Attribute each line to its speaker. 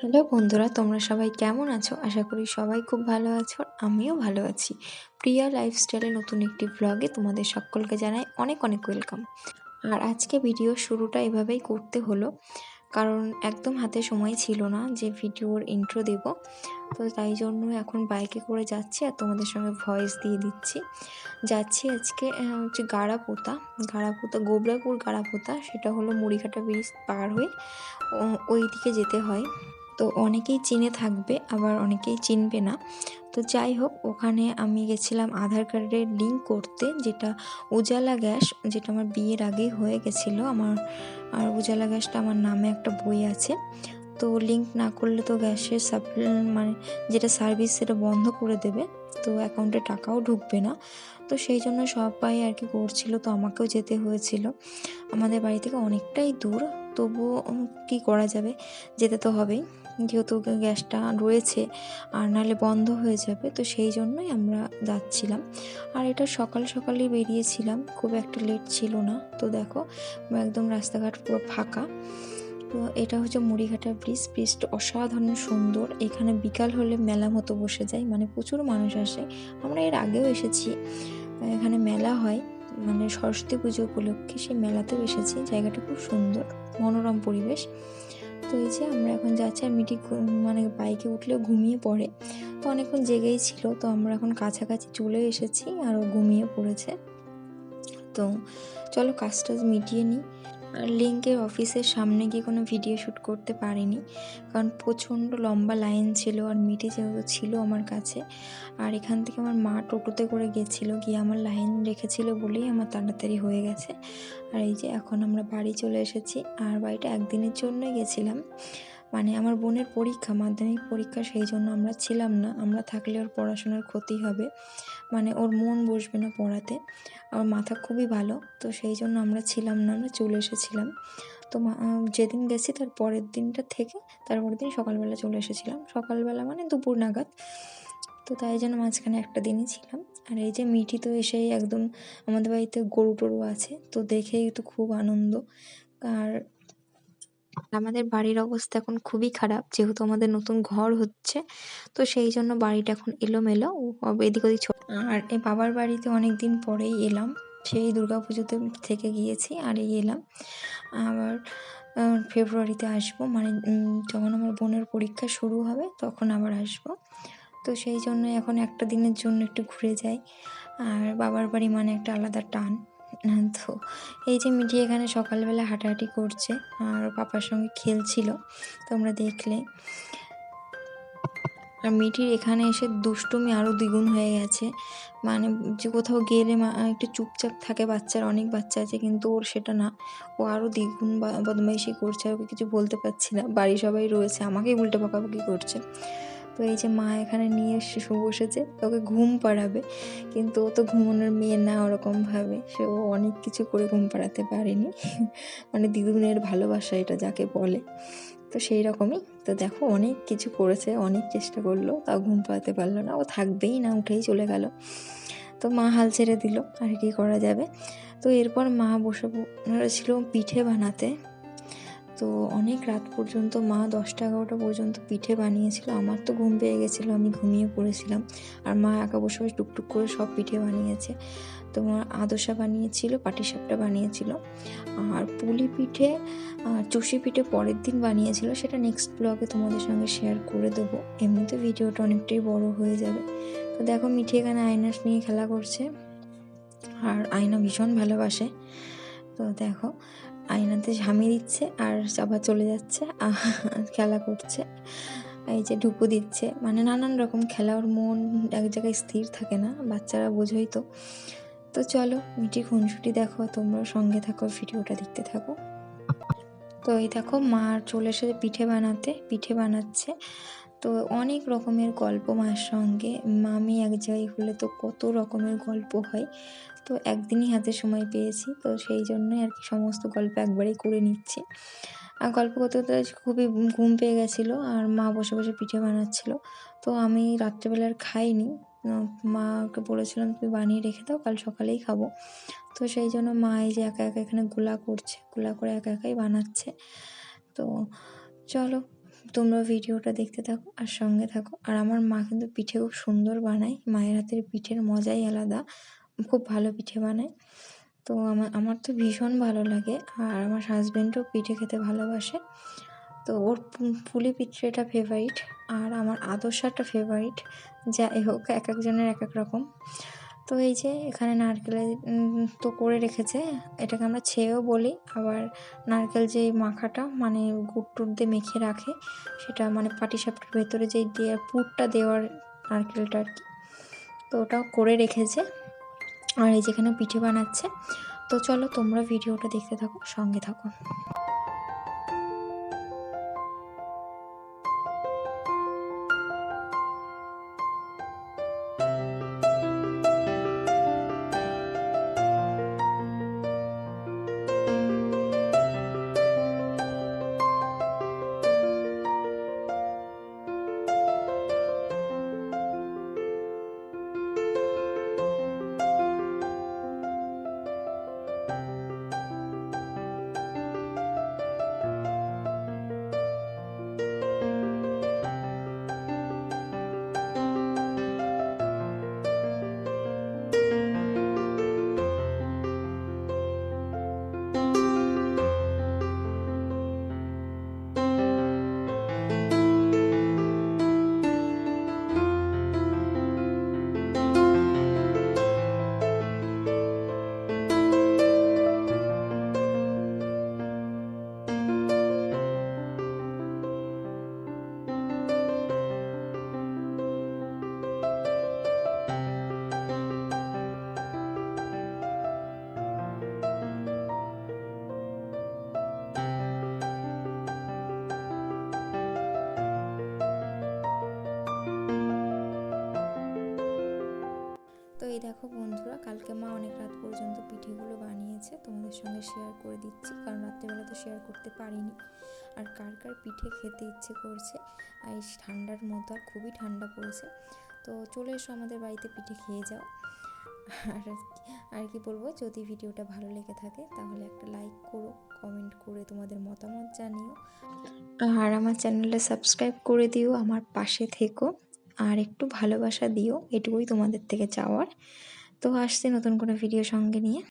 Speaker 1: Hello বন্ধুরা, তোমরা সবাই কেমন আছো? আশা করি সবাই খুব ভালো আছো, আমিও ভালো আছি। প্রিয়া লাইফস্টাইলে নতুন একটি ব্লগে তোমাদের সকলকে জানাই অনেক অনেক ওয়েলকাম আর আজকে ভিডিও শুরুটা এভাবেই করতে হলো, কারণ একদম হাতে সময় ছিল না যে ভিডিওর ইন্ট্রো দেব। তো তাই জন্য এখন বাইকে করে যাচ্ছি আর তোমাদের সঙ্গে ভয়েস দিয়ে দিচ্ছি। যাচ্ছি আজকে হচ্ছে গাড়াপোতা। গাড়াপোতা, গোবরাপুর গাড়াপোতা, সেটা হলো মুড়িঘাটা ব্রিজ পার হয়ে ওই দিকে যেতে হয়। তো অনেকেই চিনে থাকবে, আবার অনেকেই চিনবে না। তো যাই হোক, ওখানে আমি গেছিলাম আধার কার্ডের লিঙ্ক করতে, যেটা উজালা গ্যাস, যেটা আমার বিয়ের আগেই হয়ে গেছিল। আমার, আর উজালা গ্যাসটা আমার নামে একটা বই আছে। তো লিঙ্ক না করলে তো গ্যাসের সাপ্লাই মানে যেটা সার্ভিস সেটা বন্ধ করে দেবে। তো অ্যাকাউন্টে টাকাও ঢুকবে না। তো সেই জন্য সবাই আর কি করছিল, তো আমাকেও যেতে হয়েছিল। আমাদের বাড়ি থেকে অনেকটাই দূর, তবুও কী করা যাবে, যেতে তো হবেই। যেহেতু গ্যাসটা রয়েছে আর নাহলে বন্ধ হয়ে যাবে, তো সেই জন্যই আমরা যাচ্ছিলাম। আর এটা সকাল সকালেই বেরিয়েছিলাম, খুব একটা লেট ছিল না। তো দেখো, একদম রাস্তাঘাট পুরো ফাঁকা। তো এটা হচ্ছে মুড়িঘাটা ব্রিজ ব্রিজটা অসাধারণ সুন্দর। এখানে বিকাল হলে মেলা মতো বসে যায় মানে প্রচুর মানুষ আসে। আমরা এর আগেও এসেছি। এখানে মেলা হয় মানে সরস্বতী পুজো উপলক্ষে সেই মেলাতেও এসেছি। জায়গাটা খুব সুন্দর, মনোরম পরিবেশ। তো যে আমরা এখন যাচ্ছি আর মিটি মানে বাইকে উঠলেও ঘুমিয়ে পড়ে। তো অনেকক্ষণ জেগেই ছিল, তো আমরা এখন কাছাকাছি চলে এসেছি আর ও ঘুমিয়ে পড়েছে। তো চলো কাজটা মিটিয়ে নিই। লিঙ্কের অফিসের সামনে গিয়ে কোনো ভিডিও শ্যুট করতে পারিনি। কারণ প্রচণ্ড লম্বা লাইন ছিল আর মিটি যেহেতু ছিল আমার কাছে। আর এখান থেকে আমার মা টোটোতে করে গেছিল, গিয়ে আমার লাইন রেখেছিল বলেই আমার তাড়াতাড়ি হয়ে গেছে। আর এই যে এখন আমরা বাড়ি চলে এসেছি, আর বাড়িটা একদিনের জন্যই গেছিলাম। মানে আমার বোনের পরীক্ষা, মাধ্যমিক পরীক্ষা সেই জন্য আমরা ছিলাম না। আমরা থাকলে ওর পড়াশোনার ক্ষতি হবে। মানে ওর মন বসবে না পড়াতে। আমার মাথা খুবই ভালো, তো সেই জন্য আমরা ছিলাম না, আমরা চলে এসেছিলাম। তো যেদিন গেছি তার পরের দিনটা থেকে তারপরের দিন সকালবেলা চলে এসেছিলাম। সকালবেলা মানে দুপুর নাগাদ। তো তাই জন্য মাঝখানে একটা দিনই ছিলাম। আর এই যে মিঠি তো এসেই একদম আমাদের বাড়িতে গরু টরু আছে, তো দেখেই তো খুব আনন্দ। আর আমাদের বাড়ির অবস্থা এখন খুবই খারাপ, যেহেতু আমাদের নতুন ঘর হচ্ছে, তো সেই জন্য বাড়িটা এখন এলোমেলো এদিক ওদিক আর এই বাবার বাড়িতে অনেক দিন পরেই এলাম, সেই দুর্গা পুজোতে থেকে গিয়েছি, আর এই এলাম। আবার ফেব্রুয়ারিতে আসব মানে যখন আমার বোনের পরীক্ষা শুরু হবে, তখন আবার আসব। তো সেই জন্য এখন একটা দিনের জন্য একটু ঘুরে যাই, আর বাবার বাড়ি মানে একটা আলাদা টান। তো এই যে মিঠি এখানে সকালবেলা হাঁটাহাঁটি করছে আর পাপার সঙ্গে খেলছিল, তোমরা দেখলে। আর মিঠির এখানে এসে দুষ্টুমি আরও দ্বিগুণ হয়ে গেছে। মানে যে কোথাও গেলে একটু চুপচাপ থাকে বাচ্চার, অনেক বাচ্চা আছে, কিন্তু ওর সেটা না। ও আরও দ্বিগুণ বদমাইশি করছে, আর ওকে কিছু বলতে পারছি না। বাড়ি সবাই রয়েছে, আমাকেই উল্টে বকাবকি করছে। তো এই যে মা এখানে নিয়ে শিশু বসেছে ওকে ঘুম পাড়াবে। কিন্তু ও তো ঘুমানোর মেয়ে না ওরকমভাবে। সে ও অনেক কিছু করে ঘুম পাড়াতে পারেনি। মানে দিদুনের ভালোবাসা এটা যাকে বলে। তো সেই রকমই। তো দেখো অনেক কিছু করেছে, অনেক চেষ্টা করল, তাও ঘুম পাড়াতে পারল না। ও থাকবেই না, উঠেই চলে গেল। তো মা হাল ছেড়ে দিল, আর কি করা যাবে? তো এরপর মা বসে ছিল পিঠে বানাতে। তো অনেক রাত পর্যন্ত, মা দশটা এগারোটা পর্যন্ত পিঠে বানিয়েছিল। আমার তো ঘুম পেয়ে গেছিল, আমি ঘুমিয়ে পড়েছিলাম। আর মা একা বসে বসে টুকটুক করে সব পিঠে বানিয়েছে। তোমার আদশা বানিয়েছিল, পাটিসাপটা বানিয়েছিল। আর পুলি পিঠে চুষি পিঠে পরের দিন বানিয়েছিল, সেটা নেক্সট ব্লগে তোমাদের সঙ্গে শেয়ার করে দেবো। এমনিতে ভিডিওটা অনেকটাই বড় হয়ে যাবে। তো দেখো, মিঠি এখানে আয়নাস নিয়ে খেলা করছে। আর আয়না ভীষণ ভালোবাসে। তো দেখো আয়নাতে ঝামি দিচ্ছে আর আবার চলে যাচ্ছে খেলা করছে। এই যে ঢুকু দিচ্ছে মানে নানান রকম খেলা, ওর মন এক জায়গায় স্থির থাকে না, বাচ্চারা বোঝোই তো। তো চলো মিটি খুনসুটি দেখো তোমরা সঙ্গে থাকো, ভিডিওটা দেখতে থাকো। তো এই দেখো, মা চলে এসে পিঠে বানাতে, পিঠে বানাচ্ছে। তো অনেক রকমের গল্প মার সঙ্গে। মামি এক জায়গায় হলে তো কত রকমের গল্প হয়। তো একদিনই হাতে সময় পেয়েছি, তো সেই জন্যই আর কি সমস্ত গল্প একবারেই করে নিচ্ছি। আর গল্প করতে করতে খুবই ঘুম পেয়ে গেছিল আর মা বসে বসে পিঠে বানাচ্ছিলো। তো আমি রাত্রেবেলা আর খাইনি। মাকে বলেছিলাম, তুমি বানিয়ে রেখে দাও, কাল সকালেই খাব। তো সেই জন্য মা এই যে একা একা এখানে গোলা করছে, গোলা করে একা একাই বানাচ্ছে। তো চলো তোমরা ভিডিওটা দেখতে থাকো আর সঙ্গে থাকো। আর আমার মা কিন্তু পিঠে খুব সুন্দর বানায়। মায়ের হাতের পিঠের মজাই আলাদা। খুব ভালো পিঠে বানায়। তো আমার আমার তো ভীষণ ভালো লাগে। আর আমার হাজব্যান্ডও পিঠে খেতে ভালোবাসে। তো ওর পুলি পিঠেটা ফেভারিট আর আমার আদর্শাটা ফেভারিট যাই হোক এক একজনের এক এক রকম। তো এই যে এখানে নারকেলে তো করে রেখেছে। এটাকে আমরা ছেয়েও বলি। আবার নারকেল যে মাখাটা মানে গুড় টুট দিয়ে মেখে রাখে, সেটা মানে পাটিসাপটার ভেতরে যেই দেওয়ার পুরটা দেওয়ার নারকেলটা আর কি, তো ওটাও করে রেখেছে। আর এই যেখানে পিঠে বানাচ্ছে। তো চলো তোমরা ভিডিওটা দেখতে থাকো, সঙ্গে থাকো। সঙ্গে শেয়ার করে দিচ্ছি। কারণ রাত্রেবেলা তো শেয়ার করতে পারিনি। আর কার কার পিঠে খেতে ইচ্ছে করছে? আর এই ঠান্ডার মতো, আর খুবই ঠান্ডা পড়েছে। তো চলে এসো আমাদের বাড়িতে পিঠে খেয়ে যাও। আর আর কি বলব, যদি ভিডিওটা ভালো লেগে থাকে, তাহলে একটা লাইক করো কমেন্ট করে তোমাদের মতামত জানিও। আর আমার চ্যানেলটা সাবস্ক্রাইব করে দিও, আমার পাশে থেকো। আর একটু ভালোবাসা দিও, এটুকুই তোমাদের থেকে চাওয়ার। তো আসছে নতুন কোনো ভিডিও সঙ্গে নিয়ে।